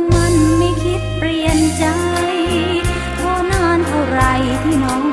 างมันไม่คิดเปลี่ยนใจรอนานเท่าไรที่น้อง